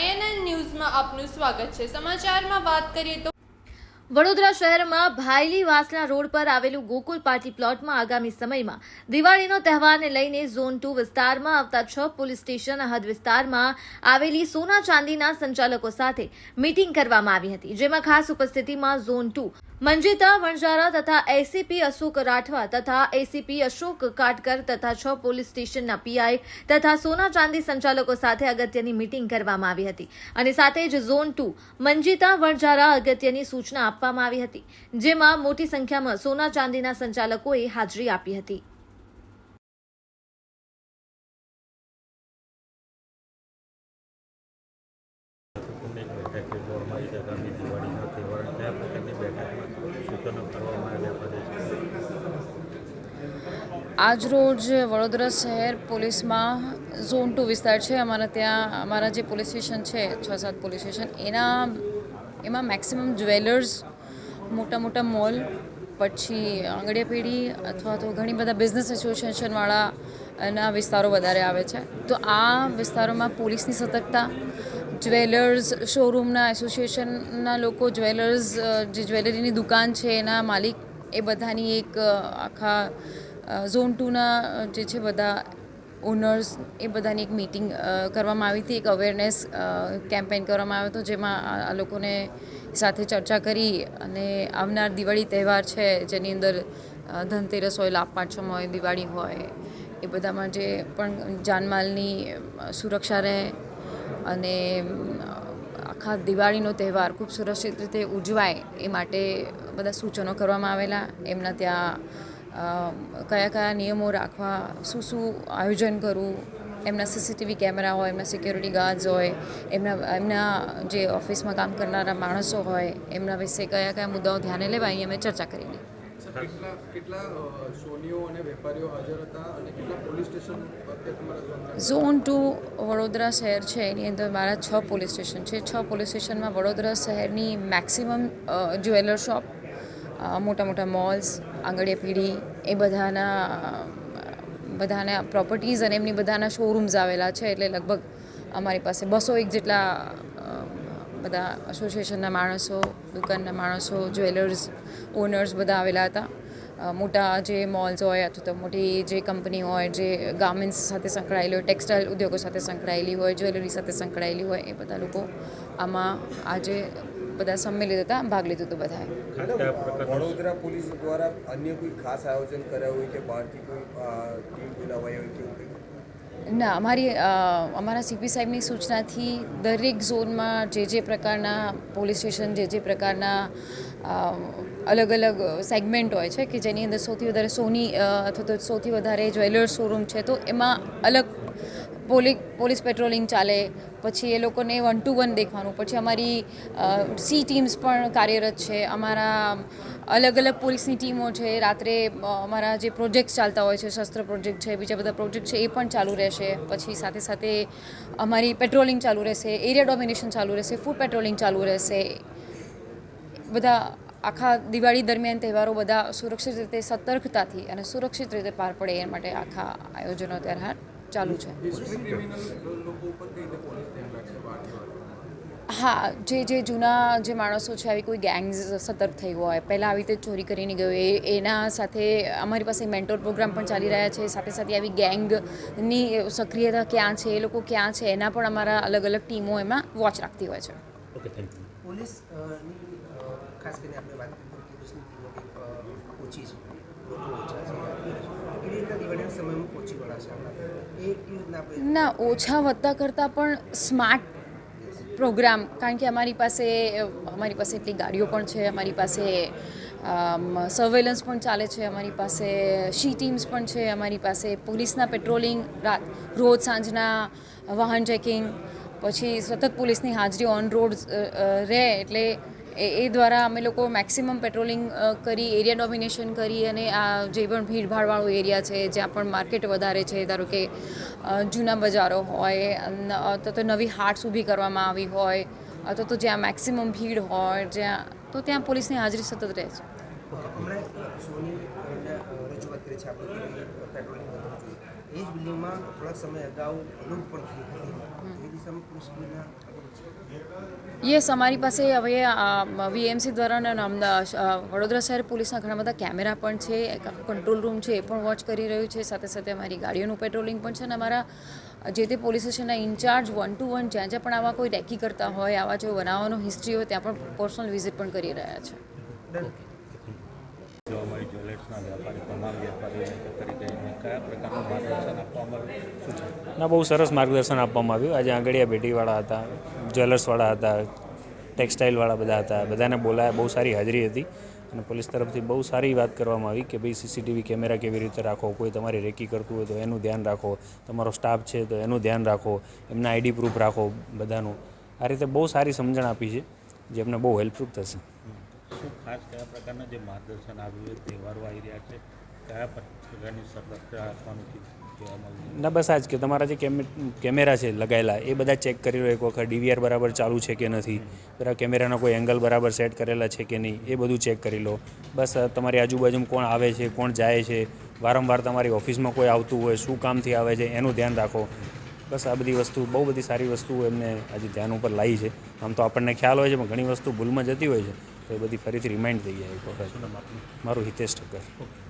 આઈએનએન ન્યૂઝમાં આપનું સ્વાગત છે. સમાચારમાં વાત કરીએ તો વડોદરા શહેરમાં ભાયલી વાસણા રોડ પર આવેલું ગોકુલ પાર્ટી પ્લોટમાં આગામી સમયમાં દિવાળીનો તહેવારને લઈને ઝોન ટુ વિસ્તારમાં આવતા છ પોલીસ સ્ટેશન હદ વિસ્તારમાં આવેલી સોના ચાંદીના સંચાલકો સાથે મીટિંગ કરવામાં આવી હતી, જેમાં ખાસ ઉપસ્થિતિમાં ઝોન ટુ મંજિતા, વણઝારા તથા એસીપી અશોક રાઠવા તથા એસીપી અશોક કાટકર તથા છ પોલીસ સ્ટેશનના પીઆઈ તથા સોના ચાંદી સંચાલકો સાથે અગત્યની મીટિંગ કરવામાં આવી હતી. અને સાથે જ ઝોન ટુ મંજિતા, વણઝારા અગત્યની સૂચના આપવામાં આવી હતી, જેમાં મોટી સંખ્યામાં સોના ચાંદીના સંચાલકોએ હાજરી આપી હતી. આગામી દિવાળીનો તહેવાર કયા પ્રકારની બેઠકમાં રોજ વડોદરા શહેર પોલીસમાં ઝોન ટુ વિસ્તાર છે. અમારા ત્યાં, અમારા જે પોલીસ સ્ટેશન છે, છ સાત પોલીસ સ્ટેશન, એના, એમાં મેક્સિમમ જ્વેલર્સ મોટા મોટા મોલ, પછી આંગળીયા પેઢી અથવા તો ઘણી બધા બિઝનેસ એસોસિએશનવાળા એના વિસ્તારો વધારે આવે છે. તો આ વિસ્તારોમાં પોલીસની સતર્કતા જ્વેલર્સ શોરૂમના એસોસિએશનના લોકો, જ્વેલર્સ જે જ્વેલરીની દુકાન છે, એના માલિક, એ બધાની એક આખા ઝોન ટુના જે છે બધા ઓનર્સ, એ બધાની એક મિટિંગ કરવામાં આવી હતી, એક અવેરનેસ કેમ્પેન કરવામાં આવ્યો હતો, જેમાં આ લોકોને સાથે ચર્ચા કરી અને આવનાર દિવાળી તહેવાર છે, જેની અંદર ધનતેરસ હોય લાભ પાંચમ હોય, દિવાળી હોય, એ બધામાં જે પણ જાનમાલની સુરક્ષા રહે અને આખા દિવાળીનો તહેવાર ખૂબ સુરક્ષિત રીતે ઉજવાય એ માટે બધા સૂચનો કરવામાં આવેલા. એમના ત્યાં કયા કયા નિયમો રાખવા, શું શું આયોજન કરવું, એમના સીસીટીવી કેમેરા હોય, એમના સિક્યોરિટી ગાર્ડ્સ હોય, એમના એમના જે ઓફિસમાં કામ કરનારા માણસો હોય, એમના વિશે કયા કયા મુદ્દાઓ ધ્યાને લેવા અહીં અમે ચર્ચા કરેલી ઝોન ટુ વડોદરા શહેર છે. એની અંદર મારા છ પોલીસ સ્ટેશન છે. છ પોલીસ સ્ટેશનમાં વડોદરા શહેરની મેક્સિમમ જ્વેલર શોપ મોટા મોટા મોલ્સ, આંગળીયા પીઢી, એ બધાના બધાના પ્રોપર્ટીઝ અને એમની બધાના શોરૂમ્સ આવેલા છે. એટલે લગભગ અમારી પાસે બસો એક જેટલા બધા એસોસિએશનના માણસો દુકાનના માણસો જ્વેલર્સ ઓનર્સ બધા આવેલા હતા. મોટા જે મોલ્સ હોય અથવા તો મોટી જે કંપની હોય જે ગાર્મેન્ટ્સ સાથે સંકળાયેલી હોય ટેક્સટાઇલ ઉદ્યોગો સાથે સંકળાયેલી હોય જ્વેલરી સાથે સંકળાયેલી હોય એ બધા લોકો આમાં આજે બધા સંમેલિત હતા ભાગ લીધો હતો બધાએ. વડોદરા પોલીસ દ્વારા અન્ય કોઈ ખાસ આયોજન કર્યા હોય કે બહારથી કોઈ ટીમ બોલાવાઈ હોય કે ના, અમારી અમારા સીપી સાહેબની સૂચનાથી દરેક ઝોનમાં જે જે પ્રકારના પોલીસ સ્ટેશન, જે જે પ્રકારના અલગ અલગ સેગમેન્ટ હોય છે કે જેની અંદર સૌથી વધારે સોની અથવા તો સૌથી વધારે જ્વેલર્સ શોરૂમ છે, તો એમાં અલગ પોલી, પોલીસ પેટ્રોલિંગ ચાલે, પછી એ લોકોને વન ટુ વન દેખવાનું, પછી અમારી સી ટીમ્સ પણ કાર્યરત છે, અમારા અલગ અલગ પોલીસની ટીમો છે, રાત્રે અમારા જે પ્રોજેક્ટ્સ ચાલતા હોય છે, શસ્ત્ર પ્રોજેક્ટ છે, બીજા બધા પ્રોજેક્ટ છે, એ પણ ચાલુ રહેશે, પછી સાથે સાથે અમારી પેટ્રોલિંગ ચાલુ રહેશે, એરિયા ડોમિનેશન ચાલુ રહેશે ફૂડ પેટ્રોલિંગ ચાલુ રહેશે. બધા આખા દિવાળી દરમિયાન તહેવારો બધા સુરક્ષિત રીતે સતર્કતાથી અને સુરક્ષિત રીતે પાર પડે એ માટે આખા આયોજનો ત્યારે ચાલુ છે. હા જે જે જૂના જે માણસો છે આવી કોઈ ગેંગ્સ સતર્ક થઈ હોય પહેલાં આવી રીતે ચોરી કરીને ગયો એ એના સાથે અમારી પાસે મેન્ટોર પ્રોગ્રામ પણ ચાલી રહ્યા છે સાથે સાથે આવી ગેંગની સક્રિયતા ક્યાં છે એ લોકો ક્યાં છે એના પણ અમારા અલગ અલગ ટીમો એમાં વોચ રાખતી હોય છે. Okay thank you police uh, ની અ, ખાસ કરીને આપણે વાત કરીએ પોલીસની ટીમો ઓછી છે લોકો ઓછા છે. ના, ઓછા વધતા કરતાં પણ સ્માર્ટ પ્રોગ્રામ, કારણ કે અમારી પાસે અમારી પાસે એટલી ગાડીઓ પણ છે, અમારી પાસે સર્વેલન્સ પણ ચાલે છે, અમારી પાસે શી ટીમ્સ પણ છે, અમારી પાસે પોલીસના પેટ્રોલિંગ રાત, રોજ સાંજના વાહન ચેકિંગ પછી સતત પોલીસની હાજરી ઓન રોડ રહે એટલે એ એ દ્વારા અમે લોકો મેક્સિમમ પેટ્રોલિંગ કરી, એરિયા ડોમિનેશન કરી અને આ જે પણ ભીડભાડવાળો એરિયા છે, જ્યાં પણ માર્કેટ વધારે છે, ધારો કે જૂના બજારો હોય અથવા તો નવી હાટ્સ ઊભી કરવામાં આવી હોય અથવા તો જ્યાં મેક્સિમમ ભીડ હોય, જ્યાં, તો ત્યાં પોલીસની હાજરી સતત રહે છે. એ જ બિલ્ડિંગમાં થોડા સમય અગાઉ લૂંટ પણ થઈ હતી. એ દિશામાં પોલીસ યસ અમારી પાસે હવે વીએમસી દ્વારા વડોદરા શહેર પોલીસના ઘણા બધા કેમેરા પણ છે એક કંટ્રોલ રૂમ છે એ પણ વોચ કરી રહ્યું છે સાથે સાથે અમારી ગાડીઓનું પેટ્રોલિંગ પણ છે અને અમારા જે તે પોલીસ સ્ટેશનના ઇન્ચાર્જ વન ટુ વન જ્યાં જ્યાં પણ આવા કોઈ રેકી કરતા હોય આવા જો બનાવવાનો હિસ્ટ્રી હોય ત્યાં પણ પર્સનલ વિઝિટ પણ કરી રહ્યા છે. જો અમારી જ્વેલર્સના વ્યાપારી તમામ વેપારીઓને કયા પ્રકારનું માર્ગદર્શન આપવામાં આવ્યું? શું છે? ના બહુ સરસ માર્ગદર્શન આપવામાં આવ્યું. આજે આંગળીયા પેઢીવાળા હતા જ્વેલર્સવાળા હતા ટેક્સટાઇલવાળા બધા હતા. બધાને બોલાયા બહુ સારી હાજરી હતી. અને પોલીસ તરફથી બહુ સારી વાત કરવામાં આવી કે ભાઈ સીસીટીવી કેમેરા કેવી રીતે રાખો? કોઈ તમારી રેકી કરતું હોય તો એનું ધ્યાન રાખો. તમારો સ્ટાફ છે તો એનું ધ્યાન રાખો. એમના આઈડી પ્રૂફ રાખો બધાનું. આ રીતે બહુ સારી સમજણ આપી છે જે એમને બહુ હેલ્પફૂલ થશે. ખાસ કયા પ્રકારના જે માર્ગદર્શન આવ્યું છે તહેવારો આવી રહ્યા છે? કયા પ્રકારની સતર્કતા રાખવાનું ના બસ આજ કે તમારા જે કેમે કેમેરા છે લગાવેલા એ બધા ચેક કરી લો એક વખત ડીવીઆર બરાબર ચાલુ છે કે નથી? બરાબર કેમેરાના કોઈ એંગલ બરાબર સેટ કરેલા છે કે નહીં? એ બધું ચેક કરી લો. બસ તમારી આજુબાજુમાં કોણ આવે છે કોણ જાય છે? વારંવાર તમારી ઓફિસમાં કોઈ આવતું હોય શું કામથી આવે છે એનું ધ્યાન રાખો. બસ આ બધી વસ્તુ બહુ બધી સારી વસ્તુઓ એમને આજે ધ્યાન ઉપર લાવી છે. આમ તો આપણને ખ્યાલ હોય છે પણ ઘણી વસ્તુ ભૂલમાં જતી હોય છે. તો એ બધી ફરીથી રિમાઇન્ડ થઈ જાય એક વખત. મારું હિતેશ ઠક્કર.